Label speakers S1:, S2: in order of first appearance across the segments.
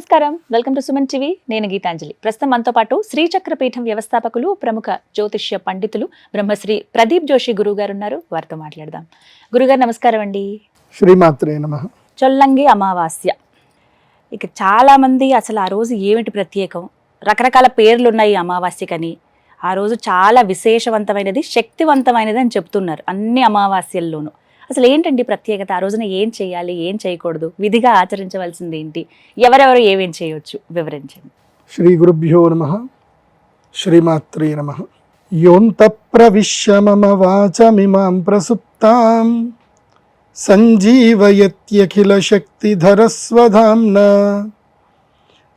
S1: నమస్కారం. Welcome to Suman TV. నేను గీతాంజలి. ప్రస్తుతం మనతో పాటు శ్రీచక్ర పీఠం వ్యవస్థాపకులు ప్రముఖ జ్యోతిష్య పండితులు బ్రహ్మశ్రీ ప్రదీప్ జోషి గురువు గారు ఉన్నారు వారితో మాట్లాడదాం. గురుగారు నమస్కారం అండి.
S2: శ్రీమాత్రే నమ.
S1: చొల్లంగి అమావాస్య. ఇక చాలా మంది అసలు ఆ రోజు ఏమిటి ప్రత్యేకం? రకరకాల పేర్లు ఉన్నాయి అమావాస్యకని. ఆ రోజు చాలా విశేషవంతమైనది శక్తివంతమైనది అని చెప్తున్నారు అన్ని అమావాస్యల్లోనూ. అసలు ఏంటండి ప్రత్యేకత? ఆ రోజున ఏం చేయాలి? ఏం చేయకూడదు? విధిగా ఆచరించవలసింది ఏంటి? ఎవరెవరు ఏమేం చేయవచ్చు వివరించండి.
S2: శ్రీ గురుభ్యో నమ. శ్రీమాత్రే నమ. యోంత ప్రవిశ్య మమ వాచమిమాం ప్రసుప్తాం. సంజీవయత్యఖిల శక్తిధరస్వధాంన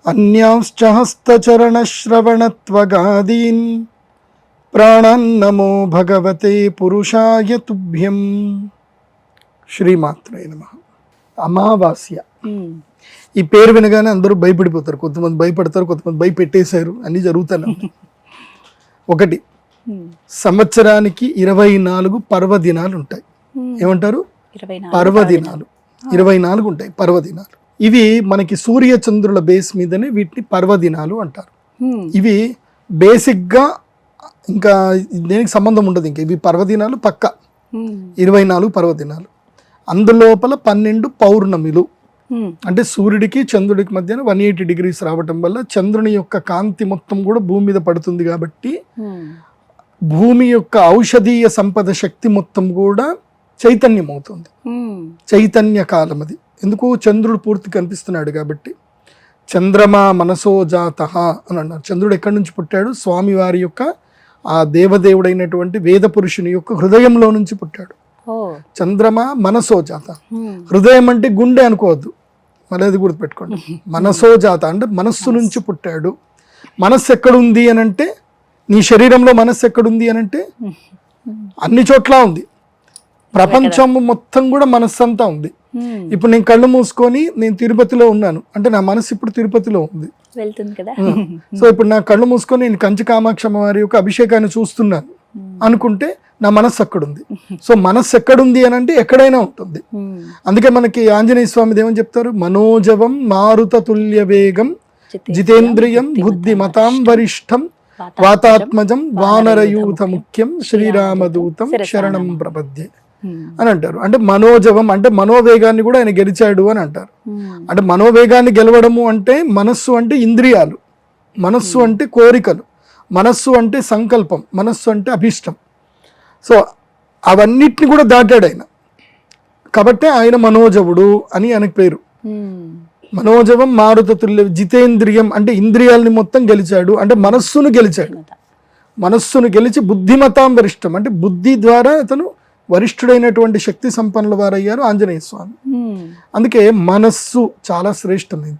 S2: అన్యాంశ్చ హస్తచరణశ్రవణత్వగాదీన్ ప్రాణన్నమో భగవతే పురుషాయ తుభ్యం. శ్రీమాత్రే నమ. అమావాస్య. ఈ పేరు వినగానే అందరూ భయపడిపోతారు. కొంతమంది భయపడతారు కొంతమంది భయపెట్టేశారు. అన్నీ జరుగుతూనే ఒకటి సంవత్సరానికి ఇరవై నాలుగు పర్వదినాలు ఉంటాయి. ఏమంటారు? పర్వదినాలు. ఇరవై నాలుగు ఉంటాయి పర్వదినాలు. ఇవి మనకి సూర్య చంద్రుల బేస్ మీదనే వీటిని పర్వదినాలు అంటారు. ఇవి బేసిక్గా ఇంకా దేనికి సంబంధం ఉండదు ఇంకా. ఇవి పర్వదినాలు పక్క. ఇరవై నాలుగు పర్వదినాలు. అందులోపల పన్నెండు పౌర్ణమిలు. అంటే సూర్యుడికి చంద్రుడికి మధ్యన వన్ ఎయిటీ డిగ్రీస్ రావటం వల్ల చంద్రుని యొక్క కాంతి మొత్తం కూడా భూమి మీద పడుతుంది కాబట్టి భూమి యొక్క ఔషధీయ సంపద శక్తి మొత్తం కూడా చైతన్యం అవుతుంది చైతన్య కాలం అది. ఎందుకు చంద్రుడు పూర్తి కనిపిస్తున్నాడు కాబట్టి చంద్రమా మనసో జాత అని అన్నారు. చంద్రుడు ఎక్కడి నుంచి పుట్టాడు? స్వామివారి యొక్క ఆ దేవదేవుడైనటువంటి వేద పురుషుని యొక్క హృదయంలో నుంచి పుట్టాడు. చంద్రమా మనసో జాత. హృదయం అంటే గుండె అనుకోవద్దు. మళ్ళీ అది గుర్తుపెట్టుకోండి మనసో జాత అంటే మనస్సు నుంచి పుట్టాడు. మనస్సు ఎక్కడుంది అని అంటే నీ శరీరంలో మనస్సు ఎక్కడుంది అని అంటే అన్ని చోట్ల ఉంది. ప్రపంచం మొత్తం కూడా మనస్సు అంతా ఉంది ఇప్పుడు నేను కళ్ళు మూసుకొని నేను తిరుపతిలో ఉన్నాను. అంటే నా మనసు ఇప్పుడు తిరుపతిలో ఉంది.
S1: వెళ్తుంది కదా.
S2: సో ఇప్పుడు నా కళ్ళు మూసుకొని నేను కంచి కామాక్ష వారి యొక్క అభిషేకాన్ని చూస్తున్నాను. అనుకుంటే నా మనస్సు అక్కడ ఉంది సో మనస్సు ఎక్కడుంది అని అంటే ఎక్కడైనా ఉంటుంది. అందుకే మనకి ఆంజనేయ స్వామి ఏమని చెప్తారు మనోజవం మారుత తుల్య వేగం జితేంద్రియం బుద్ధిమతాం వరిష్టం వాతాత్మజం వానరయూత ముఖ్యం శ్రీరామదూతం శరణం ప్రపద్యే. అని అంటారు. అంటే మనోజవం అంటే మనోవేగాన్ని కూడా ఆయన గెలిచాడు అని అంటారు. అంటే మనోవేగాన్ని గెలవడము అంటే మనస్సు అంటే ఇంద్రియాలు మనస్సు అంటే కోరికలు. మనస్సు అంటే సంకల్పం మనస్సు అంటే అభిష్టం. సో అవన్నిటిని కూడా దాటాడు ఆయన. కాబట్టి ఆయన మనోజవుడు అని ఆయనకు పేరు. మనోజవం మారుత తుల్య జితేంద్రియం అంటే ఇంద్రియాలని మొత్తం గెలిచాడు. అంటే మనస్సును గెలిచాడు. మనస్సును గెలిచి బుద్ధిమతాం వరిష్టం అంటే బుద్ధి ద్వారా అతను వరిష్ఠుడైనటువంటి శక్తి సంపన్నుల వారయ్యారు ఆంజనేయ స్వామి. అందుకే మనస్సు చాలా శ్రేష్టమైంది.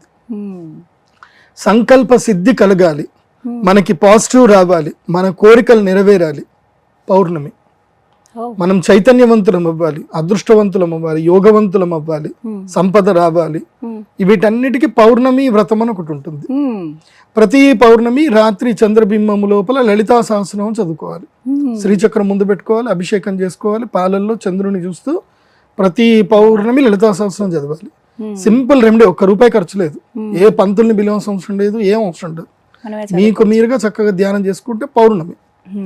S2: సంకల్ప సిద్ధి కలగాలి. మనకి పాజిటివ్ రావాలి. మన కోరికలు నెరవేరాలి. పౌర్ణమి. మనం చైతన్యవంతులం అవ్వాలి. అదృష్టవంతులం అవ్వాలి. యోగవంతులం అవ్వాలి. సంపద రావాలి. వీటన్నిటికీ పౌర్ణమి వ్రతం అని ఒకటి ఉంటుంది. ప్రతి పౌర్ణమి రాత్రి చంద్రబింబము లోపల లలితా సహస్రనామం చదువుకోవాలి. శ్రీచక్రం ముందు పెట్టుకోవాలి. అభిషేకం చేసుకోవాలి. పాలల్లో చంద్రుని చూస్తూ ప్రతి పౌర్ణమి లలితా సహస్రం చదవాలి. సింపుల్ రెమెడీ ఒక్క రూపాయి ఖర్చు లేదు. ఏ పంతుల్ని బిలవసం అవసరం లేదు ఏం అవసరం లేదు. మీకు మీరుగా చక్కగా ధ్యానం చేసుకుంటే పౌర్ణమి.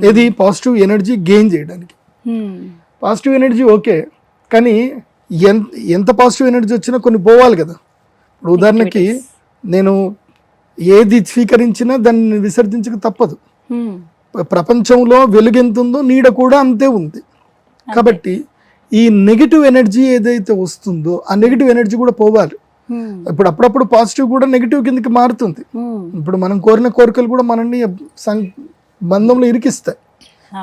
S2: ఏది? పాజిటివ్ ఎనర్జీ గెయిన్ చేయడానికి. పాజిటివ్ ఎనర్జీ ఓకే కానీ ఎంత ఎంత పాజిటివ్ ఎనర్జీ వచ్చినా కొన్ని పోవాలి కదా. ఇప్పుడు ఉదాహరణకి నేను ఏది స్వీకరించినా దాన్ని విసర్జించక తప్పదు. ప్ర- ప్రపంచంలో వెలుగు ఎంత ఉందో నీడ కూడా అంతే ఉంది. కాబట్టి ఈ నెగిటివ్ ఎనర్జీ ఏదైతే వస్తుందో ఆ నెగిటివ్ ఎనర్జీ కూడా పోవాలి. ఇప్పుడు అప్పుడప్పుడు పాజిటివ్ కూడా నెగిటివ్ కిందకి మారుతుంది. ఇప్పుడు మనం కోరిన కోరికలు కూడా మనల్ని బంధంలో ఇరికిస్తాయి.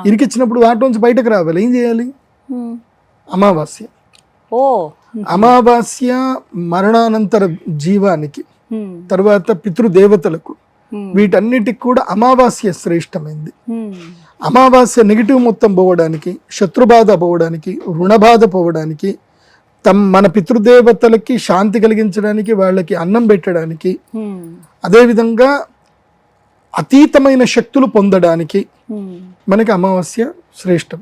S2: ఇరికిచ్చినప్పుడు వాటిలోంచి బయటకు రావాలి. ఏం చేయాలి? అమావాస్య.
S1: ఓ.
S2: అమావాస్య మరణానంతర జీవానికి తర్వాత పితృదేవతలకు వీటన్నిటికి కూడా అమావాస్య శ్రేష్టమైంది. అమావాస్య నెగిటివ్ మొత్తం పోవడానికి శత్రుబాధ పోవడానికి రుణబాధ పోవడానికి తమ మన పితృదేవతలకి శాంతి కలిగించడానికి వాళ్ళకి అన్నం పెట్టడానికి అదేవిధంగా అతీతమైన శక్తులు పొందడానికి మనకి అమావాస్య శ్రేష్టం.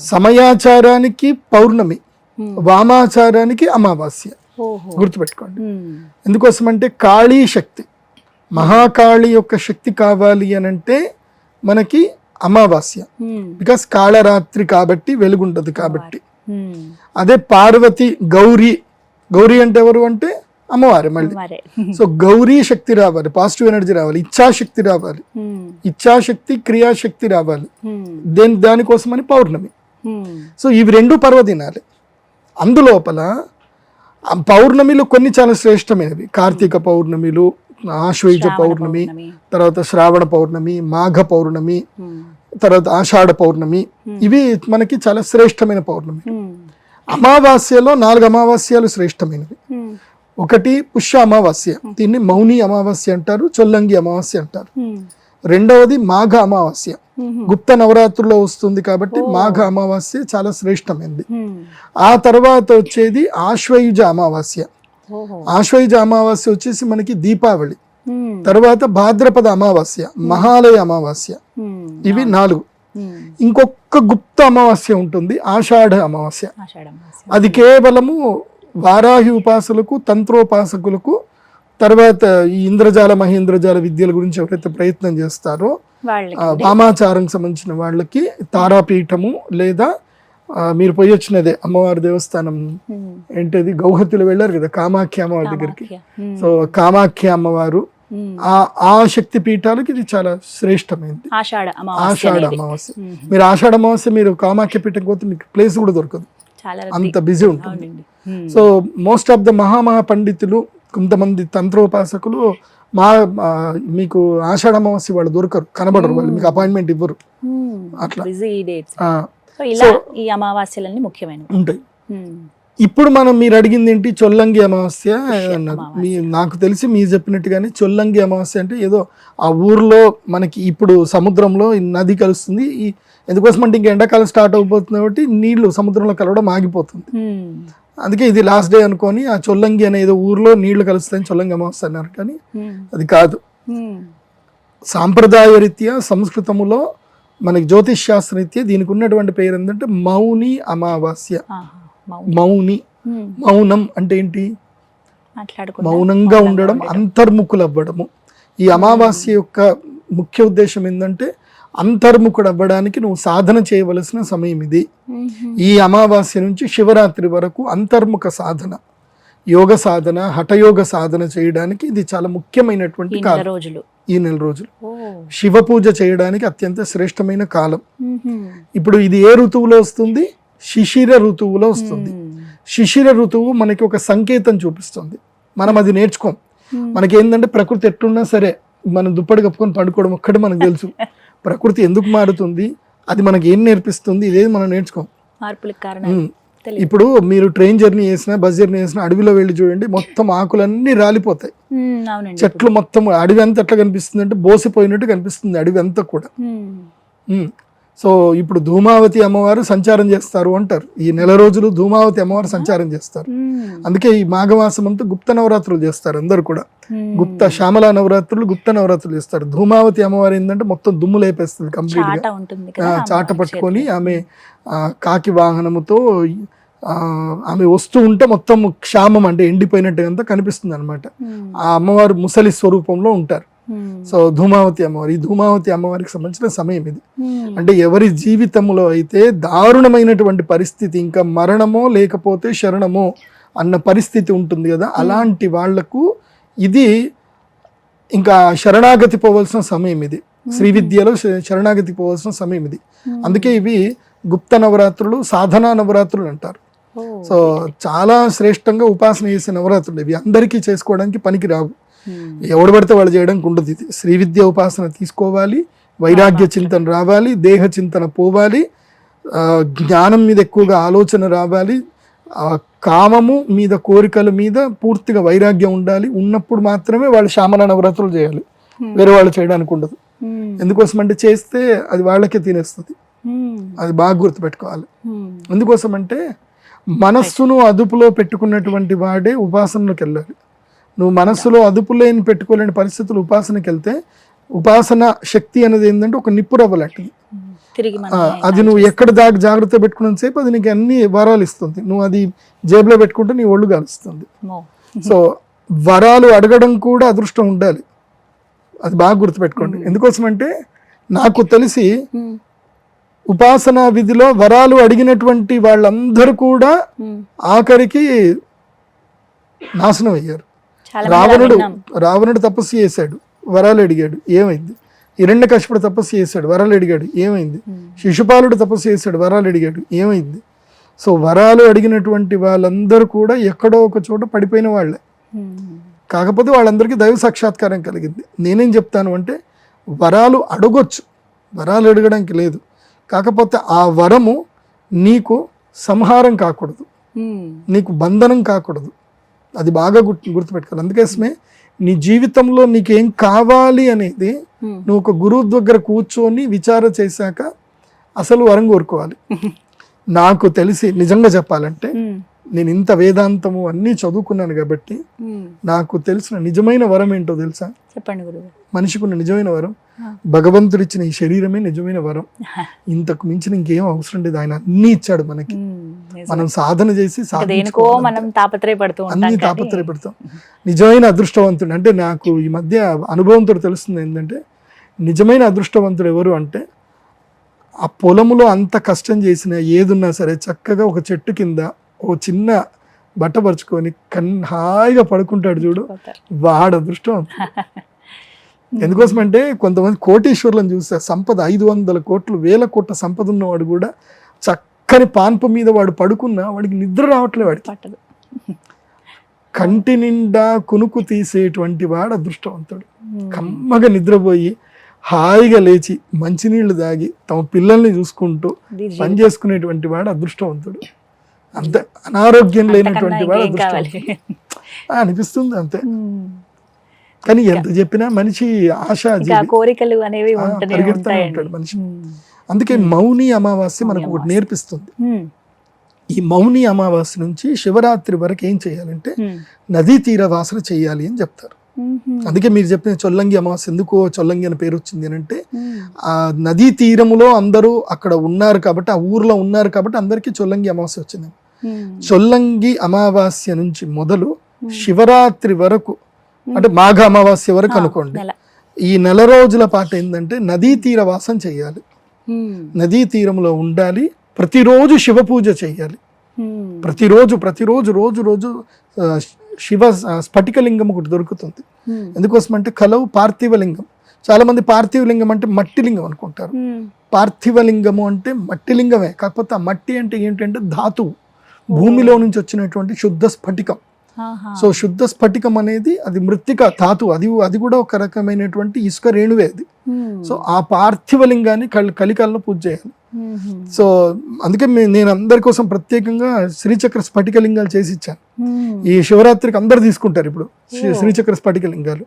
S2: సమయాచారానికి పౌర్ణమి వామాచారానికి అమావాస్య. గుర్తుపెట్టుకోండి. ఎందుకోసం అంటే కాళీ శక్తి మహాకాళి యొక్క శక్తి కావాలి అని అంటే మనకి అమావాస్య. బికాస్ కాళరాత్రి కాబట్టి వెలుగుంటది కాబట్టి. అదే పార్వతి గౌరీ గౌరీ అంటే ఎవరు అంటే అమ్మవారి మళ్ళీ సో గౌరీ శక్తి రావాలి పాజిటివ్ ఎనర్జీ రావాలి ఇచ్ఛాశక్తి రావాలి. ఇచ్ఛాశక్తి క్రియాశక్తి రావాలి. దేని దానికోసమని పౌర్ణమి. సో ఇవి రెండు పర్వదినాలే అందులోపల పౌర్ణమిలు కొన్ని చాలా శ్రేష్టమైనవి కార్తీక పౌర్ణమిలు ఆశ్వయుజ పౌర్ణమి. తర్వాత శ్రావణ పౌర్ణమి మాఘ పౌర్ణమి. తర్వాత ఆషాఢ పౌర్ణమి ఇవి మనకి చాలా శ్రేష్టమైన పౌర్ణమి
S1: ఉమ్.
S2: అమావాస్యలో నాలుగు అమావాస్యాలు శ్రేష్టమైనవి
S1: ఉమ్.
S2: ఒకటి పుష్య అమావాస్య దీన్ని మౌని అమావాస్య అంటారు చొల్లంగి అమావాస్య అంటారు. రెండవది మాఘ అమావాస్య. గుప్త నవరాత్రుల్లో వస్తుంది కాబట్టి మాఘ అమావాస్య చాలా శ్రేష్టమైనది. ఆ తర్వాత వచ్చేది ఆశ్వయుజ అమావాస్య ఆశ్వయుజ అమావాస్య వచ్చేసి మనకి దీపావళి. తర్వాత భాద్రపద అమావాస్య మహాలయ అమావాస్య. ఇవి నాలుగు. ఇంకొక గుప్త అమావాస్య ఉంటుంది ఆషాఢ అమావాస్య. అది కేవలము వారాహి ఉపాసకులకు తంత్రోపాసకులకు తర్వాత ఈ ఇంద్రజాల మహేంద్రజాల విద్యల గురించి ఎవరైతే ప్రయత్నం చేస్తారో వామాచారం సంబంధించిన వాళ్ళకి తారాపీఠము లేదా మీరు పోయి వచ్చినదే అమ్మవారి దేవస్థానం. ఏంటది గౌహతిలో వెళ్ళారు కదా కామాఖ్య అమ్మవారి దగ్గరికి. సో కామాఖ్య అమ్మవారు. ఆ ఆ శక్తి పీఠాలకి ఇది చాలా శ్రేష్టమైనది
S1: ఆషాఢ అమావాస్య.
S2: మీరు ఆషాఢ అమావాస్య మీరు కామాఖ్య పీఠం పోతే మీకు ప్లేస్ కూడా దొరకదు. అంత బిజీ ఉంటుంది. సో మోస్ట్ ఆఫ్ ద మహామహా పండితులు కొంతమంది తంత్రోపాసకులు మా మీకు ఆషాఢ అమావాస్య వాళ్ళు దొరకరు కనబడరు వాళ్ళు మీకు అపాయింట్మెంట్ ఇవ్వరు. అట్లా.
S1: ఈ అమావాస్యలన్నీ ముఖ్యమైనవి.
S2: ఉంటాయి. ఇప్పుడు మనం మీరు అడిగింది ఏంటి చొల్లంగి అమావాస్య అన్నారు. మీ నాకు తెలిసి మీరు చెప్పినట్టుగానే చొల్లంగి అమావాస్య అంటే ఏదో ఆ ఊర్లో మనకి ఇప్పుడు సముద్రంలో నది కలుస్తుంది ఈ ఎందుకోసం అంటే ఇంకా ఎండాకాలం స్టార్ట్ అయిపోతుంది కాబట్టి నీళ్ళు సముద్రంలో కలవడం ఆగిపోతుంది. అందుకే ఇది లాస్ట్ డే అనుకొని ఆ చొల్లంగి అనే ఏదో ఊర్లో నీళ్ళు కలుస్తాయని చొల్లంగి అమావాస్య అన్నారు కానీ. అది కాదు. సాంప్రదాయ రీత్యా సంస్కృతములో మనకి జ్యోతిష్ శాస్త్ర రీత్యా దీనికి ఉన్నటువంటి పేరు ఏంటంటే మౌని అమావాస్య.
S1: మౌనం.
S2: మౌని. అంటే ఏంటి. మౌనంగా ఉండడం అంతర్ముఖులు అవ్వడము ఈ అమావాస్య యొక్క ముఖ్య ఉద్దేశం ఏంటంటే అంతర్ముఖుడు అవ్వడానికి నువ్వు సాధన చేయవలసిన సమయం ఇది. ఈ అమావాస్య నుంచి శివరాత్రి వరకు అంతర్ముఖ సాధన యోగ సాధన హఠయోగ సాధన చేయడానికి ఇది చాలా ముఖ్యమైనటువంటి కాలం.
S1: రోజులు.
S2: ఈ నెల రోజులు. శివ పూజ చేయడానికి అత్యంత శ్రేష్టమైన కాలం. ఇప్పుడు ఇది ఏ ఋతువులో వస్తుంది? శిశిర ఋతువులో వస్తుంది. శిశిర ఋతువు మనకి ఒక సంకేతం చూపిస్తుంది. మనం అది నేర్చుకోం. మనకి ఏంటంటే ప్రకృతి ఎట్లున్నా సరే మనం దుప్పటి కప్పుకొని పండుకోవడం ఒక్కటి మనకు తెలుసు. ప్రకృతి ఎందుకు మారుతుంది? అది మనకి ఏం నేర్పిస్తుంది? ఇదేది మనం నేర్చుకోం. ఇప్పుడు మీరు ట్రైన్ జర్నీ చేసినా బస్ జర్నీ చేసినా అడవిలో వెళ్ళి చూడండి మొత్తం ఆకులన్నీ రాలిపోతాయి. చెట్లు మొత్తం అడవి అంతా ఎట్లా కనిపిస్తుంది అంటే బోసిపోయినట్టు కనిపిస్తుంది అడవి అంతా కూడా. సో ఇప్పుడు ధూమావతి అమ్మవారు సంచారం చేస్తారు అంటారు ఈ నెల రోజులు ధూమావతి అమ్మవారు సంచారం చేస్తారు. అందుకే ఈ మాఘమాసం అంతా గుప్త నవరాత్రులు చేస్తారు అందరు కూడా. గుప్త శ్యామల నవరాత్రులు గుప్త నవరాత్రులు చేస్తారు ధూమావతి అమ్మవారు ఏంటంటే మొత్తం దుమ్ము లేపేస్తుంది కంప్లీట్
S1: చాట
S2: గా చాట పట్టుకొని. ఆమె కాకి వాహనముతో ఆమె వస్తూ ఉంటే మొత్తం క్షామం అంటే ఎండిపోయినట్టుగా అంతా కనిపిస్తుంది అనమాట. ఆ అమ్మవారు ముసలి స్వరూపంలో ఉంటారు. సో ధూమావతి అమ్మవారు. ఈ ధూమావతి అమ్మవారికి సంబంధించిన సమయం ఇది.
S1: ఉమ్.
S2: అంటే ఎవరి జీవితంలో అయితే దారుణమైనటువంటి పరిస్థితి ఇంకా మరణమో లేకపోతే శరణమో అన్న పరిస్థితి ఉంటుంది కదా అలాంటి వాళ్ళకు ఇది ఇంకా శరణాగతి పోవలసిన సమయం ఇది. శ్రీ విద్యలో శరణాగతి పోవలసిన సమయం ఇది. అందుకే ఇవి గుప్త నవరాత్రులు సాధనా నవరాత్రులు అంటారు. సో చాలా శ్రేష్టంగా ఉపాసన చేసే నవరాత్రులు ఇవి. అందరికీ చేసుకోవడానికి పనికి రావు. ఎవడు పడితే వాళ్ళు చేయడానికి ఉండదు ఇది శ్రీ విద్య ఉపాసన తీసుకోవాలి. వైరాగ్య చింతన రావాలి. దేహ చింతన పోవాలి. జ్ఞానం మీద ఎక్కువగా ఆలోచన రావాలి. ఆ, కామము మీద కోరికల మీద పూర్తిగా వైరాగ్యం ఉండాలి. ఉన్నప్పుడు మాత్రమే వాళ్ళు శ్యామల నవరాత్రులు చేయాలి. వేరే వాళ్ళు చేయడానికి ఉండదు. ఎందుకోసం అంటే చేస్తే అది వాళ్ళకే తినేస్తుంది. అది బాగా గుర్తుపెట్టుకోవాలి. ఎందుకోసం అంటే మనస్సును అదుపులో పెట్టుకున్నటువంటి వాడే ఉపాసనలోకి వెళ్ళాలి. నువ్వు మనస్సులో అదుపు లేని పెట్టుకోలేని పరిస్థితులు ఉపాసనకి వెళ్తే ఉపాసన శక్తి అనేది ఏంటంటే ఒక నిప్పు రవ్వ లాంటిది అది నువ్వు ఎక్కడ దాకా జాగ్రత్త పెట్టుకున్నంత సేపు అది నీకు అన్ని వరాలు ఇస్తుంది. నువ్వు అది జేబులో పెట్టుకుంటే నీ ఒళ్ళు కలుస్తుంది సో వరాలు అడగడం కూడా అదృష్టం ఉండాలి. అది బాగా గుర్తుపెట్టుకోండి. ఎందుకోసం అంటే నాకు తెలిసి ఉపాసనా విధిలో వరాలు అడిగినటువంటి వాళ్ళందరూ కూడా ఆఖరికి నాశనం అయ్యారు. రావణుడు. రావణుడు తపస్సు చేశాడు. వరాలు అడిగాడు. ఏమైంది? హిరణ్య కష్టపడు తపస్సు చేశాడు. వరాలు అడిగాడు. ఏమైంది. శిశుపాలుడు తపస్సు చేశాడు. వరాలు అడిగాడు. ఏమైంది? సో వరాలు అడిగినటువంటి వాళ్ళందరూ కూడా ఎక్కడో ఒక చోట పడిపోయిన వాళ్ళే. కాకపోతే వాళ్ళందరికీ దైవ సాక్షాత్కారం కలిగింది. నేనేం చెప్తాను అంటే వరాలు అడగొచ్చు. వరాలు అడగడానికి లేదు. కాకపోతే ఆ వరము నీకు సంహారం కాకూడదు. నీకు బంధనం కాకూడదు. అది బాగా గుర్తు గుర్తుపెట్టుకోవాలి అందుకోసమే నీ జీవితంలో నీకేం కావాలి అనేది. నువ్వు ఒక గురువు దగ్గర కూర్చొని విచార చేశాక అసలు వరం కోరుకోవాలి నాకు తెలిసి నిజంగా చెప్పాలంటే. నేను ఇంత వేదాంతము అన్నీ చదువుకున్నాను కాబట్టి. నాకు తెలిసిన నిజమైన వరం ఏంటో తెలుసా?
S1: చెప్పండి గురువు.
S2: మనిషికి ఉన్న నిజమైన వరం.
S1: ఆ.
S2: భగవంతుడు ఇచ్చిన ఈ శరీరమే నిజమైన వరం. ఇంతకు మించిన ఇంకేం అవసరం లేదు. ఆయన అన్నీ ఇచ్చాడు మనకి. మనం సాధన చేసి అన్ని తాపత్రయపడతాం. నిజమైన అదృష్టవంతుడు అంటే నాకు ఈ మధ్య అనుభవంతో తెలుస్తుంది ఏంటంటే నిజమైన అదృష్టవంతుడు ఎవరు అంటే ఆ పొలములో అంత కష్టం చేసిన ఏదున్నా సరే చక్కగా ఒక చెట్టు కింద ఓ చిన్న బట్ట పరుచుకొని కన్ హాయిగా పడుకుంటాడు చూడు. వాడు అదృష్టం. ఎందుకోసం అంటే కొంతమంది కోటీశ్వరులను చూస్తే సంపద ఐదు వందల కోట్లు వేల కోట్ల సంపద ఉన్నవాడు కూడా చక్కని పాన్పు మీద వాడు పడుకున్నా వాడికి నిద్ర రావట్లే వాడికి. కంటి నిండా కునుకు తీసేటువంటి వాడు అదృష్టవంతుడు. కమ్మగా నిద్రపోయి హాయిగా లేచి మంచినీళ్ళు తాగి తమ పిల్లల్ని చూసుకుంటూ పని చేసుకునేటువంటి వాడు అదృష్టవంతుడు. అంత అనారోగ్యం లేనటువంటి ఆ, అనిపిస్తుంది అంతే. కానీ ఎంత చెప్పినా మనిషి ఆశ
S1: కోరికలు అనేవి
S2: పరిగెడుతూనే ఉంటాడు మనిషి. అందుకే మౌని అమావాస్య
S1: మౌని
S2: మనకు ఒకటి. నేర్పిస్తుంది. ఈ మౌని అమావాస్య నుంచి శివరాత్రి వరకు ఏం చేయాలంటే. నదీ తీర వాసన చేయాలి అని చెప్తారు. అందుకే మీరు చెప్పిన చొల్లంగి అమావాస్య ఎందుకు చొల్లంగి అని పేరు వచ్చింది అని అంటే. ఆ నదీ తీరములో అందరూ అక్కడ ఉన్నారు కాబట్టి ఆ ఊర్లో ఉన్నారు కాబట్టి అందరికీ చొల్లంగి అమావాస్య వచ్చింది. చొల్లంగి అమావాస్య నుంచి మొదలు. శివరాత్రి వరకు అంటే మాఘ అమావాస్య వరకు అనుకోండి. ఈ నెల రోజుల పాటు ఏంటంటే నదీ తీర వాసం చేయాలి. నదీ తీరంలో ఉండాలి ప్రతిరోజు శివ పూజ చేయాలి. ప్రతిరోజు ప్రతిరోజు రోజు రోజు శివ స్ఫటికలింగం ఒకటి దొరుకుతుంది
S1: ఉమ్.
S2: ఎందుకోసం అంటే కలవు పార్థివలింగం చాలా మంది పార్థివలింగం అంటే మట్టి లింగం అనుకుంటారు
S1: ఉమ్.
S2: పార్థివలింగము అంటే మట్టి లింగమే కాకపోతే ఆ మట్టి అంటే ఏంటంటే ధాతువు భూమిలో నుంచి వచ్చినటువంటి శుద్ధ స్ఫటికం. సో శుద్ధ స్ఫటికం అనేది అది మృత్తిక ధాతు అది అది కూడా ఒక రకమైనటువంటి ఇసుక రేణువే అది. సో ఆ పార్థివలింగాన్ని కలి కలికాల్లో పూజ చేయాలి. సో అందుకే నేను అందరి కోసం ప్రత్యేకంగా శ్రీచక్ర స్ఫటికలింగాలు చేసి ఇచ్చాను. ఈ శివరాత్రికి అందరు తీసుకుంటారు ఇప్పుడు. శ్రీచక్ర స్ఫటికలింగాలు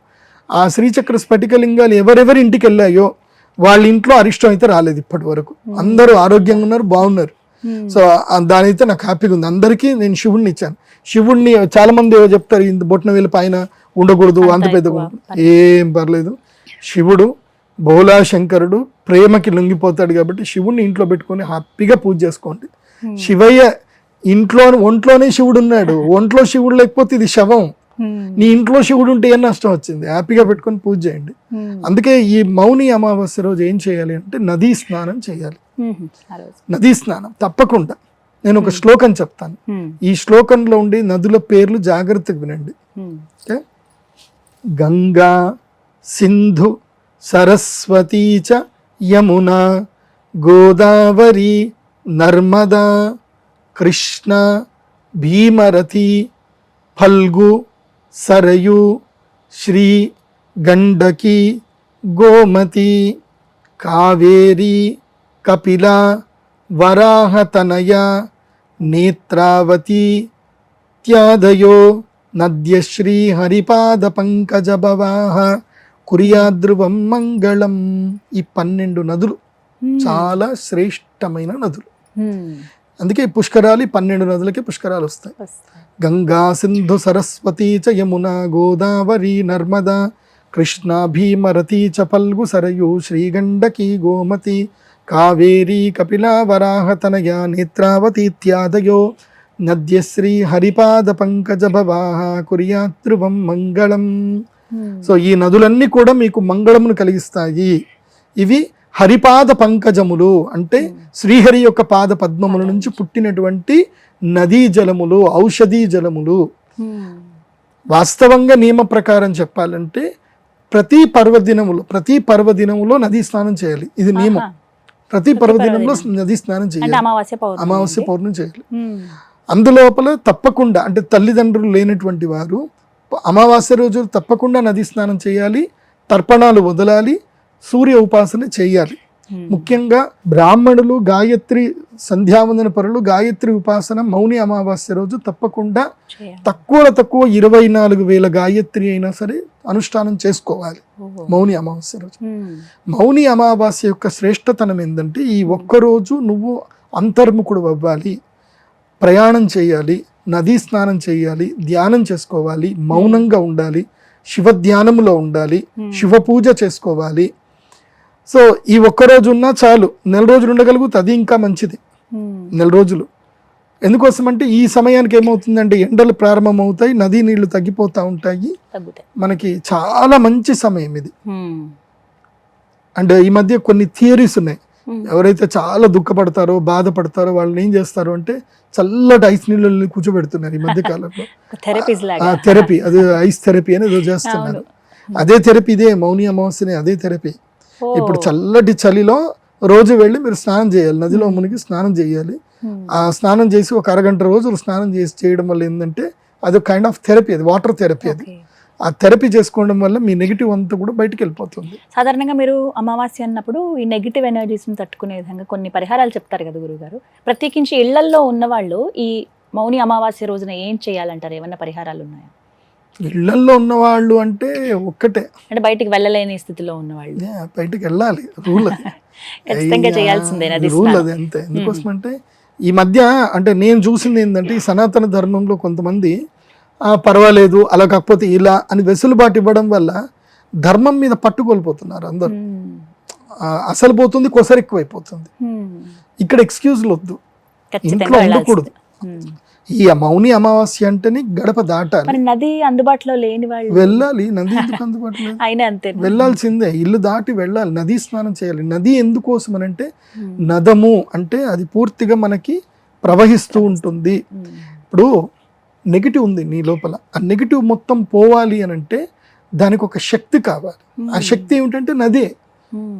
S2: ఆ శ్రీచక్ర స్ఫటికలింగాలు ఎవరెవరి ఇంటికి వెళ్ళాయో వాళ్ళ ఇంట్లో అరిష్టం అయితే రాలేదు ఇప్పటి వరకు. అందరూ ఆరోగ్యంగా ఉన్నారు బాగున్నారు. సో దానైతే నాకు హ్యాపీగా ఉంది. అందరికీ నేను శివుణ్ణి ఇచ్చాను. శివుణ్ణి చాలా మంది ఏవో చెప్తారు ఇంత బొట్టిన వేలు పైన ఉండకూడదు
S1: అంత
S2: పెద్ద ఏం పర్లేదు. శివుడు బోలా శంకరుడు ప్రేమకి లొంగిపోతాడు కాబట్టి శివుణ్ణి ఇంట్లో పెట్టుకొని హ్యాపీగా పూజ చేసుకోండి. శివయ్య ఇంట్లో ఒంట్లోనే శివుడు ఉన్నాడు. ఒంట్లో శివుడు లేకపోతే ఇది శవం. నీ ఇంట్లో శివుడు ఉంటే ఏం నష్టం వచ్చింది? హ్యాపీగా పెట్టుకొని పూజ చేయండి. అందుకే ఈ మౌని అమావాస్య రోజు ఏం చేయాలి అంటే నదీ స్నానం చేయాలి. నదీ స్నానం తప్పకుండా. నేను ఒక శ్లోకం చెప్తాను. ఈ శ్లోకంలో ఉండే నదుల పేర్లు జాగ్రత్తగా వినండి. గంగా సింధు సరస్వతీ చ యమున గోదావరి నర్మదా కృష్ణ భీమరథి ఫల్గు సరయు శ్రీ గండకి గోమతి కావేరి కపిల వరాహతనయ నేత్రావతి ఇత్యాదయో నద్యశ్రీ హరిపాద పంకజ భవాహ కురియాద్రువం మంగళం ఈ పన్నెండు నదులు. చాలా శ్రేష్టమైన నదులు. అందుకే పుష్కరాలు ఈ పన్నెండు నదులకి పుష్కరాలు వస్తాయి. గంగా సింధు సరస్వతీ చ యమున గోదావరి నర్మదా కృష్ణ భీమరతి చ పల్గు సరయు శ్రీగండకి గోమతి కావేరీ కపిలా వరాహ తనయ నేత్రావతీత్యాదయో నద్యశ్రీ హరిపాద పంకజ భవాహ కుర్యాతృవం మంగళం సో ఈ నదులన్నీ కూడా మీకు మంగళమును కలిగిస్తాయి. ఇవి హరిపాద పంకజములు అంటే శ్రీహరి యొక్క పాద పద్మముల నుంచి పుట్టినటువంటి నదీ జలములు ఔషధీ జలములు. వాస్తవంగా నియమ ప్రకారం చెప్పాలంటే ప్రతి పర్వదినములో ప్రతి పర్వదినములో నదీ స్నానం చేయాలి. ఇది నియమం. ప్రతి పర్వదినంలో నదీ స్నానం చేయాలి.
S1: అమావాస్య పౌర్ణమి
S2: పౌర్ణమి చేయాలి. అందులోపల తప్పకుండా అంటే తల్లిదండ్రులు లేనటువంటి వారు అమావాస్య రోజు తప్పకుండా నదీ స్నానం చేయాలి తర్పణాలు వదలాలి సూర్య ఉపాసన చేయాలి. ముఖ్యంగా బ్రాహ్మణులు గాయత్రి సంధ్యావందన పరులు గాయత్రి ఉపాసన మౌని అమావాస్య రోజు తప్పకుండా. తక్కువలో తక్కువ ఇరవై నాలుగు వేల గాయత్రి అయినా సరే అనుష్ఠానం చేసుకోవాలి. మౌని అమావాస్య రోజు. మౌని అమావాస్య యొక్క శ్రేష్టతనం ఏంటంటే ఈ ఒక్కరోజు నువ్వు అంతర్ముఖుడు అవ్వాలి ప్రయాణం చేయాలి నదీ స్నానం చేయాలి ధ్యానం చేసుకోవాలి మౌనంగా ఉండాలి శివ ధ్యానములో ఉండాలి
S1: Hmm.
S2: శివ పూజ చేసుకోవాలి సో ఈ ఒక్కరోజు ఉన్నా చాలు నెల రోజులు ఉండగలుగుతుంది అది ఇంకా మంచిది
S1: ఉమ్.
S2: నెల రోజులు ఎందుకోసం అంటే ఈ సమయానికి ఏమవుతుందంటే ఎండలు ప్రారంభమవుతాయి నదీ నీళ్ళు తగ్గిపోతూ ఉంటాయి మనకి చాలా మంచి సమయం ఇది
S1: ఉమ్.
S2: అండ్ ఈ మధ్య కొన్ని థియరీస్ ఉన్నాయి. ఎవరైతే చాలా దుఃఖపడతారో బాధపడతారో వాళ్ళని ఏం చేస్తారు అంటే చల్లటి ఐస్ నీళ్ళని కూర్చోబెడుతున్నారు ఈ మధ్య కాలంలో. థెరపీ అదే ఐస్ థెరపీ అని ఏదో చేస్తున్నారు. అదే థెరపీ ఇదే మౌని అమావాస్యనే అదే థెరపీ. ఇప్పుడు చల్లటి చలిలో రోజు వెళ్ళి మీరు స్నానం చేయాలి నదిలో మునిగి స్నానం చేయాలి. ఆ స్నానం చేసి ఒక అరగంట రోజులు స్నానం చేసి చేయడం వల్ల ఏంటంటే అది కైండ్ ఆఫ్ థెరపీ అది వాటర్ థెరపీ అది. ఆ థెరపీ చేసుకోవడం వల్ల మీ నెగిటివ్ అంతా కూడా బయటికి వెళ్ళిపోతుంది.
S1: సాధారణంగా మీరు అమావాస్య అన్నప్పుడు ఈ నెగిటివ్ ఎనర్జీస్ని తట్టుకునే విధంగా కొన్ని పరిహారాలు చెప్తారు కదా గురుగారు. ప్రత్యేకించి ఇళ్ళల్లో ఉన్నవాళ్ళు ఈ మౌని అమావాస్య రోజున ఏం చేయాలంటారు? ఏమన్నా పరిహారాలు ఉన్నాయా?
S2: ఇళ్ళల్లో ఉన్నవాళ్ళు అంటే ఒక్కటే.
S1: అంటే బయటికి వెళ్ళలేని స్థితిలో ఉన్నవాళ్ళు.
S2: బయటికి వెళ్ళాలి. రూల్
S1: ఖచ్చితంగా చేయాల్సిందే
S2: రూల్. అది అంతే. ఎందుకోసం అంటే ఈ మధ్య అంటే నేను చూసింది ఏంటంటే ఈ సనాతన ధర్మంలో కొంతమంది "ఆ, పర్వాలేదు అలా కాకపోతే ఇలా అని వెసులుబాటు ఇవ్వడం వల్ల ధర్మం మీద పట్టు కోల్పోతున్నారు అందరూ. ఆ, అసలు పోతుంది కొసరు ఎక్కువైపోతుంది.
S1: ఉమ్.
S2: ఇక్కడ ఎక్స్క్యూజ్లు వద్దు ఇంట్లో. ఉండకూడదు.
S1: ఉమ్.
S2: ఈ మౌని అమావాస్య అంటేనే గడప దాటాలి.
S1: నది అందుబాటులో లేని వాళ్ళు.
S2: వెళ్ళాలి నది ఎందుకు అందుబాటులో లేదు?
S1: అయినా అంతే.
S2: వెళ్ళాల్సిందే ఇల్లు దాటి వెళ్ళాలి నదీ స్నానం చేయాలి. నది ఎందుకోసం అని అంటే నదము అంటే అది పూర్తిగా మనకి ప్రవహిస్తూ ఉంటుంది. ఇప్పుడు నెగిటివ్ ఉంది నీ లోపల. ఆ నెగిటివ్ మొత్తం పోవాలి అని అంటే దానికి ఒక శక్తి కావాలి. ఆ శక్తి ఏమిటంటే నదే.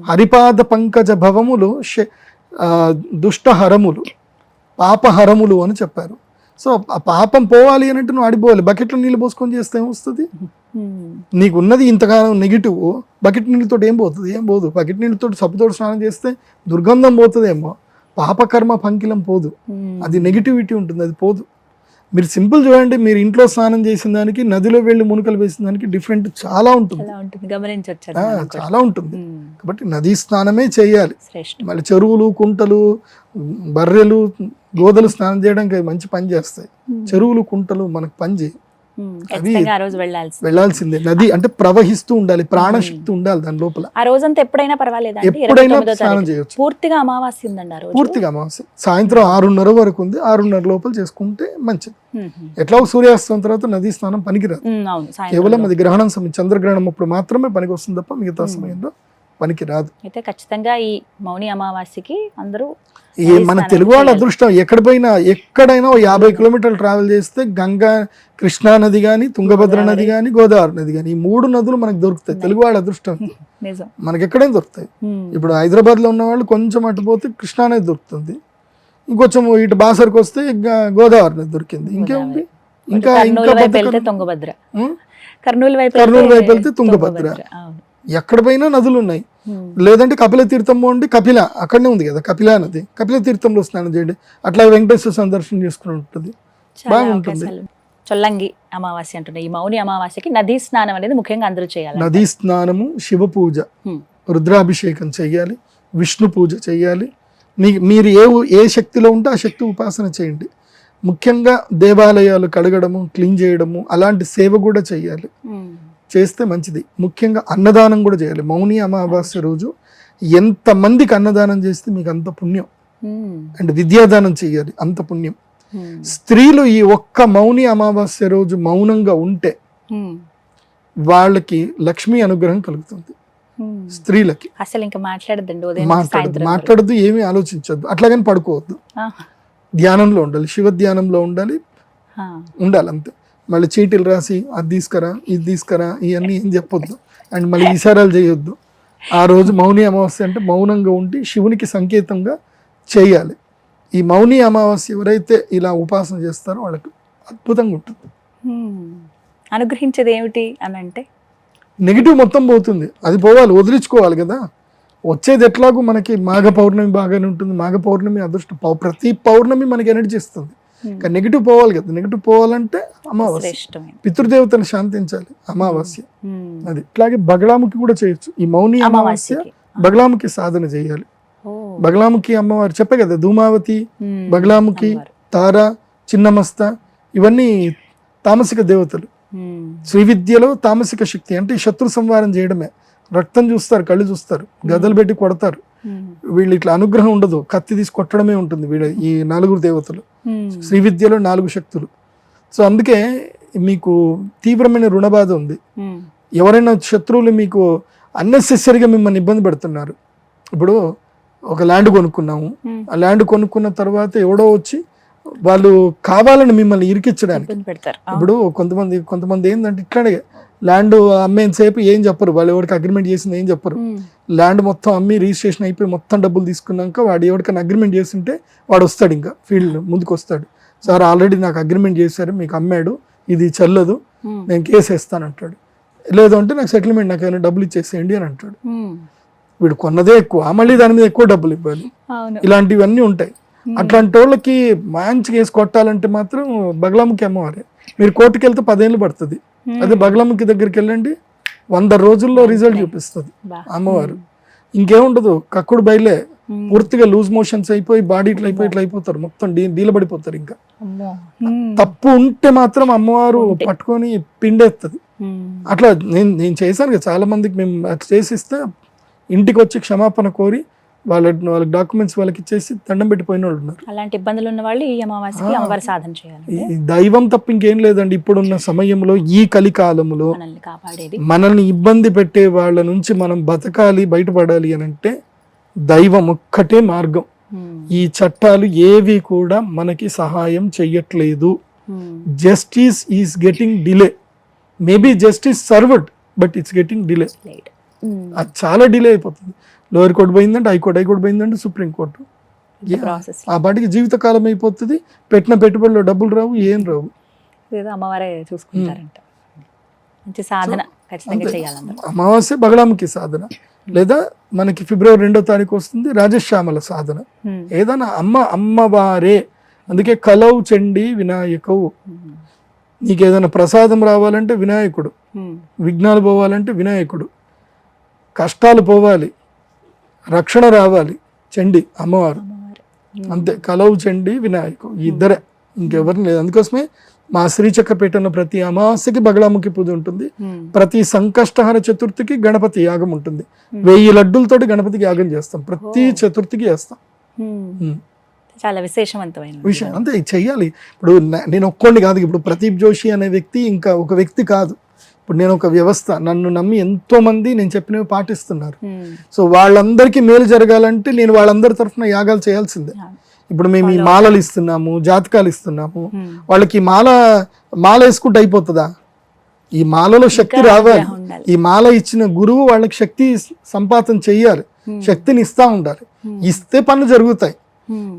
S2: హరిపాద పంకజ భవములు దుష్టహరములు పాపహరములు అని చెప్పారు. సో ఆ పాపం పోవాలి అని అంటే నువ్వు ఆడిపోవాలి. బకెట్లో నీళ్ళు పోసుకొని చేస్తే ఏమొస్తుంది? నీకు ఉన్నది ఇంతకాలం నెగిటివ్. బకెట్ నీళ్ళతో ఏం పోతుంది? ఏం పోదు. బకెట్ నీళ్ళతో సబ్బుతో స్నానం చేస్తే దుర్గంధం పోతుందేమో. పాపకర్మ పంకిలం పోదు. అది నెగిటివిటీ ఉంటుంది. అది పోదు. మీరు సింపుల్ చూడండి మీరు ఇంట్లో స్నానం చేసిన దానికి నదిలో వెళ్ళి మునుకలు వేసిన దానికి డిఫరెంట్ చాలా ఉంటుంది.
S1: గమనించవచ్చు.
S2: చాలా ఉంటుంది. కాబట్టి నదీ స్నానమే చేయాలి. మళ్ళీ చెరువులు కుంటలు బర్రెలు గోదలు స్నానం చేయడానికి మంచి పని చేస్తాయి. చెరువులు కుంటలు మనకు పని చేయి
S1: వెళ్ళాల్సి
S2: వెళ్ళాల్సిందే. నది అంటే ప్రవహిస్తూ ఉండాలి ప్రాణశక్తి ఉండాలి దాని లోపల.
S1: ఆ రోజంతా ఎప్పుడైనా పర్వాలేదా
S2: ఎప్పుడైనా స్నానం. చేయొచ్చు.
S1: పూర్తిగా అమావాస్య ఉందండి ఆ రోజు?
S2: పూర్తిగా అమావాస్య. సాయంత్రం ఆరున్నర వరకు ఉంది. ఆరున్నర లోపల చేసుకుంటే మంచిది.
S1: ఉమ్.
S2: ఎట్లా సూర్యాస్తం తర్వాత నదీ స్నానం పనికిరాదు. కేవలం అది గ్రహణం సమయం. చంద్రగ్రహణం అప్పుడు మాత్రమే పనికి వస్తుంది తప్ప మిగతా సమయంలో పనికి రాదు.
S1: అయితే ఖచ్చితంగా ఈ మౌని అమావాస్యకి అందరూ
S2: ఈ
S1: నదీ
S2: మన తెలుగు వాళ్ళ. అదృష్టం ఎక్కడ పోయినా ఎక్కడైనా యాభై కిలోమీటర్లు ట్రావెల్ చేస్తే గంగా కృష్ణా నది కానీ తుంగభద్ర నది కానీ గోదావరి నది కానీ ఈ మూడు నదులు మనకు దొరుకుతాయి. తెలుగు వాళ్ళ అదృష్టం. మనకి ఎక్కడైనా దొరుకుతాయి. ఇప్పుడు హైదరాబాద్లో ఉన్న వాళ్ళు కొంచెం అటు పోతే కృష్ణా నది దొరుకుతుంది. ఇంకొంచెం ఇటు బాసర్కి వస్తే గోదావరి నది దొరికింది. ఇంకేముంది? ఇంకా ఇంకా
S1: తుంగభద్ర? కర్నూలు వైపు
S2: కర్నూలు వైపు వెళ్తే తుంగభద్ర. ఎక్కడ పోయినా నదులు ఉన్నాయి
S1: ఉమ్.
S2: లేదంటే కపిల తీర్థం ఉండి కపిల అక్కడనే ఉంది కదా కపిల నది కపిల తీర్థంలో స్నానం చేయండి. అట్లా వెంకటేశ్వర స్వామి దర్శనం చేసుకుని ఉంటుంది. బాగుంటుంది.
S1: చొల్లంగి అమావాస్య అంటున్నాయి. ఈ మౌని అమావాస్యకి నదీ స్నానం అనేది ముఖ్యంగా అందరూ చేయాలి
S2: నదీ స్నానము శివ పూజ
S1: హ్మ్.
S2: రుద్రాభిషేకం చెయ్యాలి విష్ణు పూజ చెయ్యాలి మీ మీరు ఏ ఏ శక్తిలో ఉంటే ఆ శక్తి ఉపాసన చేయండి. ముఖ్యంగా దేవాలయాలు కడగడము క్లీన్ చేయడము అలాంటి సేవ కూడా చేయాలి.
S1: ఉమ్.
S2: చేస్తే మంచిది. ముఖ్యంగా అన్నదానం కూడా చేయాలి. మౌని అమావాస్య రోజు ఎంతమందికి అన్నదానం చేస్తే మీకు అంత పుణ్యం.
S1: ఉమ్,
S2: అండ్ విద్యాదానం చేయాలి. అంత పుణ్యం.
S1: ఉమ్,
S2: స్త్రీలు ఈ ఒక్క మౌని అమావాస్య రోజు మౌనంగా ఉంటే
S1: ఉమ్,
S2: వాళ్ళకి లక్ష్మీ అనుగ్రహం కలుగుతుంది. స్త్రీలకి.
S1: అసలు ఇంకా నుంచి
S2: మాట్లాడదు. మాట్లాడద్దు ఏమీ ఆలోచించద్దు. అట్లాగని పడుకోవద్దు. ధ్యానంలో ఉండాలి. శివ ధ్యానంలో ఉండాలి. ఉండాలి అంతే. మళ్ళీ చీటీలు రాసి అది తీసుకురా ఇది తీసుకురా ఇవన్నీ ఏం చెప్పొద్దు. అండ్ మళ్ళీ ఇషారాలు చేయొద్దు. ఆ రోజు మౌని అమావాస్య అంటే మౌనంగా ఉండి శివునికి సంకేతంగా చేయాలి. ఈ మౌని అమావాస్య ఎవరైతే ఇలా ఉపాసన చేస్తారో వాళ్ళకి అద్భుతంగా ఉంటుంది.
S1: అనుగ్రహించేది ఏమిటి అని అంటే?
S2: నెగిటివ్ మొత్తం పోతుంది. అది పోవాలి వదిలించుకోవాలి కదా. వచ్చేది ఎట్లాగూ మనకి మాఘ పౌర్ణమి బాగానే ఉంటుంది. మాఘ పౌర్ణమి అదృష్టం. పౌ- ప్రతి పౌర్ణమి మనకి ఎనర్జీ ఇస్తుంది. కానీ నెగిటివ్ పోవాలి కదా. నెగిటివ్ పోవాలంటే అమావాస్య. పితృదేవతను శాంతించాలి. అమావాస్య.
S1: ఉమ్.
S2: అది. ఇట్లాగే బగలాముఖి కూడా చేయొచ్చు. ఈ మౌని అమావాస్య బగలాముఖి సాధన చేయాలి. బగలాముఖి అమ్మవారు చెప్పే కదా ధూమావతి
S1: ఉమ్.
S2: బగలాముఖి. తార చిన్నమస్త ఇవన్నీ తామసిక దేవతలు. శ్రీ విద్యలో తామసిక శక్తి. అంటే శత్రు సంహారం చేయడమే. రక్తం చూస్తారు కళ్ళు చూస్తారు గదలు పెట్టి కొడతారు. వీళ్ళు ఇట్లా అనుగ్రహం ఉండదు కత్తి తీసి కొట్టడమే ఉంటుంది వీళ్ళ ఈ నలుగురు దేవతలు. శ్రీ విద్యలో నాలుగు శక్తులు సో అందుకే మీకు తీవ్రమైన రుణబాధ ఉంది. ఎవరైనా శత్రువులు మీకు అన్నెసెసరీగా మిమ్మల్ని ఇబ్బంది పెడుతున్నారు ఇప్పుడు ఒక ల్యాండ్ కొనుక్కున్నాము. ఆ ల్యాండ్ కొనుక్కున్న తర్వాత ఎవడో వచ్చి వాళ్ళు కావాలని మిమ్మల్ని ఇరికించడానికి. ఇప్పుడు కొంతమంది కొంతమంది ఏంటంటే ఇట్లానే ల్యాండ్ అమ్మేంత సేపు ఏం చెప్పరు. వాళ్ళు ఎవరికి అగ్రిమెంట్ చేసింది ఏం చెప్పరు. ల్యాండ్ మొత్తం అమ్మి రిజిస్ట్రేషన్ అయిపోయి మొత్తం డబ్బులు తీసుకున్నాక వాడు ఎవరికైనా అగ్రిమెంట్ చేస్తుంటే వాడు వస్తాడు ఇంకా ఫీల్డ్ ముందుకు వస్తాడు. సార్ ఆల్రెడీ నాకు అగ్రిమెంట్ చేశారు మీకు అమ్మాడు ఇది చెల్లదు. నేను కేసు వేస్తాను అంటాడు. లేదు అంటే నాకు సెటిల్మెంట్ నాకు ఏమైనా డబ్బులు ఇచ్చేసేయండి అని అంటాడు. వీడు కొన్నదే ఎక్కువ మళ్ళీ దాని మీద ఎక్కువ డబ్బులు ఇవ్వాలి. ఇలాంటివన్నీ ఉంటాయి. అట్లాంటి వాళ్ళకి మంచిగా వేసి కొట్టాలంటే మాత్రం బగలాముఖి అమ్మవారే మీరు కోర్టుకి వెళ్తే పదేళ్ళు పడుతుంది. అదే బగలాముఖి దగ్గరికి వెళ్ళండి వంద రోజుల్లో రిజల్ట్ చూపిస్తుంది. అమ్మవారు ఇంకేముండదు కక్కుడు బయలే. పూర్తిగా లూజ్ మోషన్స్ అయిపోయి బాడీ ఇట్లా అయిపోయి ఇట్లా అయిపోతారు మొత్తం డీ డీలబడిపోతారు ఇంకా. తప్పు ఉంటే మాత్రం అమ్మవారు. పట్టుకొని పిండేస్తుంది. అట్లా నేను నేను చేశాను కదా చాలా మందికి మేము అట్లా చేసిస్తే ఇంటికి వచ్చి క్షమాపణ కోరి వాళ్ళ వాళ్ళకి డాక్యుమెంట్స్ వాళ్ళకి ఇచ్చేసి దండం పెట్టిపోయిన వాళ్ళు ఉన్నారు.
S1: అలాంటి ఇబ్బందులు ఉన్న వాళ్ళు ఈ అమావాస్యకి. అమ్మవారి సాధన చేయాలి
S2: దైవం తప్ప ఇంకేం లేదండి. ఇప్పుడున్న సమయంలో ఈ కలికాలంలో
S1: మనల్ని
S2: ఇబ్బంది పెట్టే వాళ్ళ నుంచి మనం బతకాలి బయటపడాలి అని అంటే దైవం ఒక్కటే మార్గం. ఈ చట్టాలు ఏవి కూడా మనకి సహాయం చెయ్యట్లేదు. Justice is getting delay maybe justice served but it's getting delay. అది చాలా డిలే అయిపోతుంది. లోయర్ కోర్టు పోయిందంటే హైకోర్టు హైకోర్టు పోయిందంటే సుప్రీం కోర్టు.
S1: ఇంత ప్రాసెస్
S2: ఆ పాటికి జీవితకాలం అయిపోతుంది. పెట్టిన పెట్టుబడిలో డబ్బులు రావు ఏం రావు.
S1: అమ్మవారే చూసుకుంటారంట. మంచి సాధన
S2: అమావాస్య బగలాముఖి సాధన. లేదా మనకి ఫిబ్రవరి రెండో తారీఖు వస్తుంది రాజశ్యామల సాధన.
S1: ఉమ్.
S2: ఏదైనా అమ్మ అమ్మవారే. అందుకే కలవు చండి వినాయకవు. నీకు ఏదైనా ప్రసాదం రావాలంటే వినాయకుడు.
S1: ఉమ్.
S2: విఘ్నాలు పోవాలంటే వినాయకుడు. కష్టాలు పోవాలి. రక్షణ రావాలి. చండి అమ్మవారు. అంతే. కలవు చండి వినాయకు. ఇద్దరే. ఇంకెవరిని లేదు. అందుకోసమే మా శ్రీచక్రపేటలో ప్రతి అమావాస్యకి బగలాముఖి పూజ ఉంటుంది. ప్రతి సంకష్టహర చతుర్థికి గణపతి యాగం ఉంటుంది. వెయ్యి లడ్డులతోటి గణపతికి యాగం చేస్తాం. ప్రతి. చతుర్థికి చేస్తాం.
S1: చాలా విశేషవంతమైన
S2: విషయం. అంతే. చెయ్యాలి. ఇప్పుడు నేను ఒక్కోండి కాదు. ఇప్పుడు ప్రదీప్ జోషి అనే వ్యక్తి ఇంకా ఒక వ్యక్తి కాదు. ఇప్పుడు నేను ఒక వ్యవస్థ నన్ను నమ్మి ఎంతో మంది నేను చెప్పినవి పాటిస్తున్నారు
S1: ఉమ్.
S2: సో వాళ్ళందరికీ మేలు జరగాలంటే నేను వాళ్ళందరి తరఫున యాగాలు చేయాల్సిందే. ఇప్పుడు మేము ఈ మాలలు ఇస్తున్నాము జాతకాలు ఇస్తున్నాము
S1: ఉమ్.
S2: వాళ్ళకి మాల మాల వేసుకుంటే అయిపోతుందా ఈ మాలలో శక్తి రావాలి. ఈ మాల ఇచ్చిన గురువు వాళ్ళకి శక్తి సంపాదన చెయ్యాలి
S1: Hmm.
S2: శక్తిని ఇస్తా ఉండాలి
S1: Hmm.
S2: ఇస్తే పనులు జరుగుతాయి.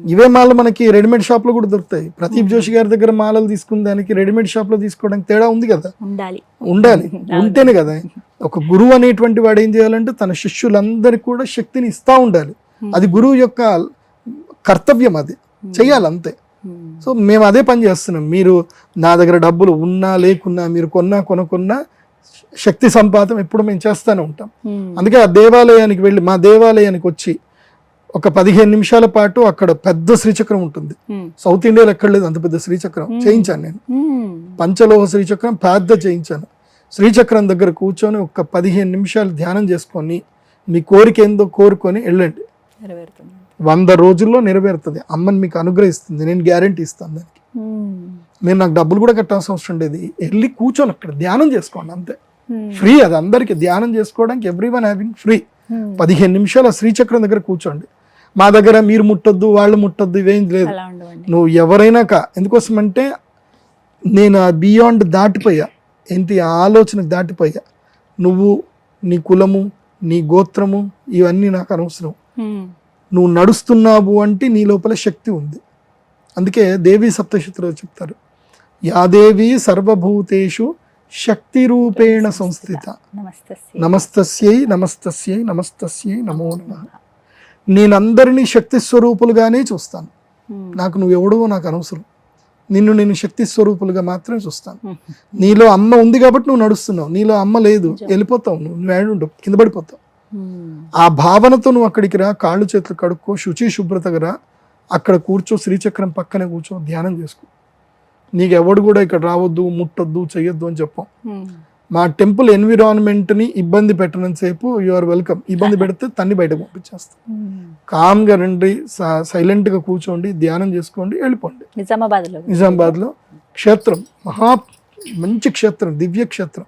S2: ఇవే మాలలు మనకి రెడీమేడ్ షాప్లో కూడా దొరుకుతాయి. ప్రదీప్ జోషి గారి దగ్గర మాలలు తీసుకున్న దానికి రెడీమేడ్ షాప్లో తీసుకోవడానికి తేడా ఉంది కదా?
S1: ఉండాలి.
S2: ఉండాలి. ఉంటేనే కదా. ఒక గురువు అనేటువంటి వాడు ఏం చేయాలంటే తన శిష్యులందరికీ కూడా శక్తిని ఇస్తా ఉండాలి. అది గురువు యొక్క కర్తవ్యం అది. చెయ్యాలి అంతే. సో మేము అదే పని చేస్తున్నాం. మీరు నా దగ్గర డబ్బులు ఉన్నా లేకున్నా మీరు కొన్నా కొనుక్కున్నా శక్తి సంపాదన ఎప్పుడు మేము చేస్తూనే ఉంటాం. అందుకే ఆ దేవాలయానికి వెళ్ళి మా దేవాలయానికి వచ్చి ఒక పదిహేను నిమిషాల పాటు అక్కడ పెద్ద శ్రీచక్రం ఉంటుంది. సౌత్ ఇండియాలో ఎక్కడ లేదు అంత పెద్ద శ్రీచక్రం. చేయించాను నేను. పంచలోహ శ్రీచక్రం పెద్ద చేయించాను. శ్రీచక్రం దగ్గర కూర్చొని ఒక పదిహేను నిమిషాలు ధ్యానం చేసుకొని మీ కోరిక ఏందో కోరుకొని వెళ్ళండి. వంద రోజుల్లో నెరవేరుతుంది. అమ్మని మీకు అనుగ్రహిస్తుంది. నేను గ్యారంటీ ఇస్తాను దానికి. మీరు నాకు డబ్బులు కూడా కట్టాల్సిన అవసరం ఉండేది వెళ్ళి కూర్చొని అక్కడ ధ్యానం చేసుకోండి అంతే. ఫ్రీ అది అందరికి. ధ్యానం చేసుకోవడానికి ఎవ్రీ వన్ హ్యావింగ్ ఫ్రీ. పదిహేను నిమిషాలు ఆ శ్రీచక్రం దగ్గర కూర్చోండి. మా దగ్గర మీరు ముట్టొద్దు వాళ్ళు ముట్టొద్దు ఇవేం లేదు. నువ్వు ఎవరైనా కా ఎందుకోసం అంటే నేను బియాండ్ దాటిపోయా. ఏంటి ఆలోచనకు దాటిపోయా. నువ్వు నీ కులము నీ గోత్రము ఇవన్నీ నాకు అనవసరం. నువ్వు నడుస్తున్నావు అంటే నీ లోపల శక్తి ఉంది. అందుకే దేవి సప్తశతిలో చెప్తారు. యాదేవి సర్వభూతేషు శక్తి రూపేణ సంస్థిత.
S1: నమస్తే
S2: నమస్తస్యై నమస్తస్యై నమస్తస్యై నమో నమ. నేను అందరినీ శక్తి స్వరూపులుగానే చూస్తాను. నాకు నువ్వు ఎవడో నాకు అనవసరం. నిన్ను నేను శక్తి స్వరూపులుగా మాత్రమే చూస్తాను. నీలో అమ్మ ఉంది కాబట్టి నువ్వు నడుస్తున్నావు. నీలో అమ్మ లేదు. వెళ్ళిపోతావు నువ్వు. ఏడుండవు కింద పడిపోతావు. ఆ భావనతో నువ్వు అక్కడికి రా. కాళ్ళు చేతులు కడుక్కో. శుచి శుభ్రతగా రా. అక్కడ కూర్చో. శ్రీచక్రం పక్కనే కూర్చో. ధ్యానం చేసుకో. నీకు ఎవడు కూడా ఇక్కడ రావద్దు ముట్టొద్దు చెయ్యొద్దు అని చెప్పాం. మా టెంపుల్ ఎన్విరాన్మెంట్ని ఇబ్బంది పెట్టనంత సేపు యు ఆర్ వెల్కమ్. ఇబ్బంది పెడితే తన్ని బయటకు పంపించేస్తాం. కామ్గా రండి సైలెంట్గా కూర్చోండి ధ్యానం చేసుకోండి వెళ్ళిపోండి.
S1: నిజామాబాద్లో
S2: నిజామాబాద్లో క్షేత్రం మహా మంచి క్షేత్రం దివ్య క్షేత్రం.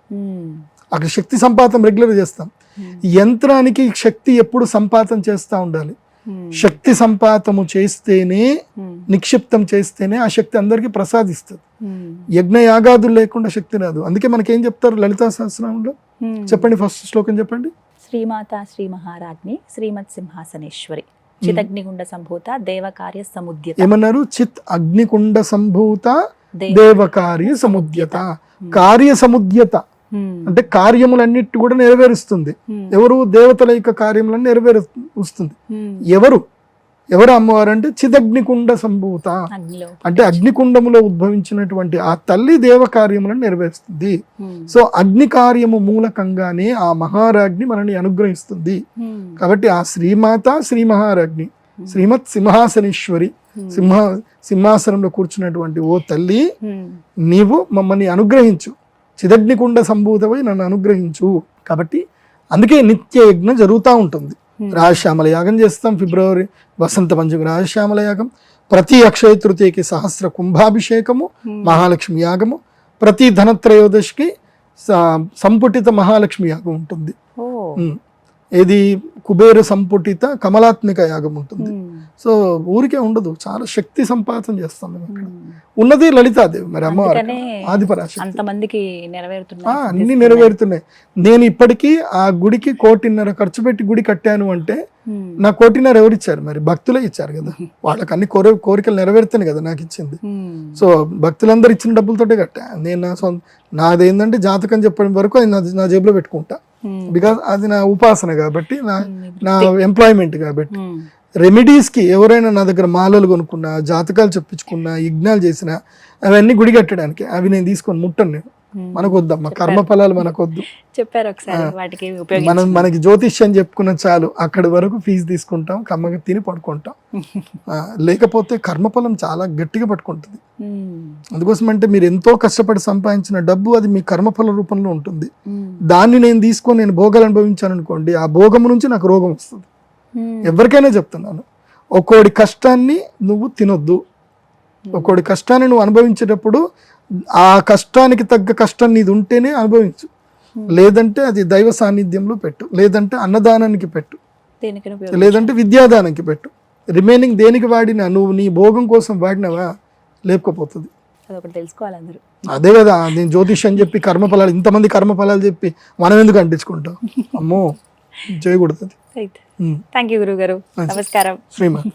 S2: అక్కడ శక్తి సంపాదన రెగ్యులర్ చేస్తాం. యంత్రానికి శక్తి ఎప్పుడు సంపాదన చేస్తూ ఉండాలి. శక్తి సంపాతము చేస్తేనే నిక్షిప్తం చేస్తేనే ఆ శక్తి అందరికీ ప్రసాదిస్తుంది. యజ్ఞ యాగాదులు లేకుండా శక్తి రాదు. అందుకే మనకేం చెప్తారు లలితా సహస్రంలో చెప్పండి ఫస్ట్ శ్లోకం చెప్పండి.
S1: శ్రీమాత శ్రీ మహారాజ్ని శ్రీమత్ సింహాసనేశ్వరి. చితగ్నిగుండ సంభూత దేవకార్య సముద్యత.
S2: ఏమన్నారు? చిత్ అగ్నికుండ సంభూత
S1: దేవ-
S2: దేవకార్య సముద్యత. కార్య సముద్యత. అంటే కార్యములన్నిటి కూడా నెరవేరుస్తుంది. ఎవరు దేవతల యొక్క కార్యములను నెరవేరుస్తుంది. ఎవరు? ఎవరు అమ్మవారు అంటే చిదగ్నికుండ సంభూత అంటే అగ్నికుండములో ఉద్భవించినటువంటి ఆ తల్లి దేవ కార్యములను నెరవేరుస్తుంది. సో అగ్ని కార్యము మూలకంగానే ఆ మహారాజ్ని మనల్ని అనుగ్రహిస్తుంది. కాబట్టి ఆ శ్రీమాత శ్రీ మహారాజ్ని శ్రీమత్ సింహాసనేశ్వరి. సింహ సింహాసనంలో కూర్చున్నటువంటి ఓ తల్లి. నీవు మమ్మల్ని అనుగ్రహించు చిదగ్నికుండ సంభూతమై నన్ను అనుగ్రహించు కాబట్టి అందుకే నిత్య యజ్ఞం జరుగుతూ ఉంటుంది. రాజశ్యామల యాగం చేస్తాం ఫిబ్రవరి వసంత పంచమి రాజశ్యామల యాగం ప్రతి అక్షయ తృతీయకి సహస్ర కుంభాభిషేకము. మహాలక్ష్మి యాగము ప్రతి ధనత్రయోదశికి సంపుటిత మహాలక్ష్మి యాగం ఉంటుంది. ఏది కుబేర సంపుటిత కమలాత్మిక యాగం ఉంటుంది. సో ఊరికే ఉండదు. చాలా శక్తి సంపాదన చేస్తాం మేము అక్కడ.
S1: మ్మ్.
S2: ఉన్నది లలితాదేవి మరి అమ్మవారు ఆదిపరాశక్తి
S1: అంతమందికి నెరవేరుతున్నాయి.
S2: అన్ని నెరవేరుతున్నాయి. నేను ఇప్పటికీ ఆ గుడికి కోటిన్నర ఖర్చు పెట్టి గుడి కట్టాను అంటే. నా కోటిన్నర ఎవరు ఇచ్చారు మరి భక్తులే ఇచ్చారు కదా. వాళ్ళకి అన్ని కోరి కోరికలు నెరవేరుతాయి కదా నాకు ఇచ్చింది. సో భక్తులందరూ ఇచ్చిన డబ్బులతోటే కట్టా. నేను నా సొంత నాదేంటంటే జాతకం చెప్పడం వరకు అది నా జేబులో పెట్టుకుంటా. బికాస్ అది నా ఉపాసన కాబట్టి నా. నా ఎంప్లాయ్మెంట్ కాబట్టి. రెమెడీస్కి ఎవరైనా నా దగ్గర మాలలు కొనుక్కున్నా జాతకాలు చెప్పించుకున్నా యజ్ఞాలు చేసినా అవన్నీ గుడి కట్టడానికి అవి నేను తీసుకొని ముట్టను నేను. మనకు వద్దమ్మా కర్మ ఫలాలు మనకొద్దు.
S1: చెప్పారు ఒకసారి
S2: మనం మనకి జ్యోతిష్యం చెప్పుకున్న చాలు. అక్కడి వరకు ఫీజు తీసుకుంటాం కమ్మగా తిని పడుకుంటాం. లేకపోతే కర్మఫలం చాలా గట్టిగా పట్టుకుంటుంది. అందుకోసం అంటే మీరు ఎంతో కష్టపడి సంపాదించిన డబ్బు అది మీ కర్మఫల రూపంలో ఉంటుంది. దాన్ని నేను తీసుకొని నేను భోగాలు అనుభవించాను అనుకోండి ఆ భోగం నుంచి నాకు రోగం వస్తుంది. ఎవరికైనా చెప్తున్నాను. ఒక్కోడి కష్టాన్ని నువ్వు తినొద్దు. ఒక్కోడి కష్టాన్ని నువ్వు అనుభవించేటప్పుడు ఆ కష్టానికి తగ్గ కష్టం నీది ఉంటేనే అనుభవించు. లేదంటే అది దైవ సాన్నిధ్యంలో పెట్టు. లేదంటే అన్నదానానికి పెట్టు. లేదంటే విద్యాదానానికి పెట్టు. రిమైనింగ్ దేనికి వాడినా నువ్వు నీ భోగం కోసం వాడినావా? లేకపోతుంది. అదే కదా నేను జ్యోతిష్ చెప్పి కర్మఫలాలు ఇంతమంది కర్మఫలాలు చెప్పి మనం ఎందుకు అంటించుకుంటాం? అమ్మో చేయకూడదు
S1: రైట్ థ్యాంక్ యూ గురువు గారు నమస్కారం
S2: శ్రీమాన్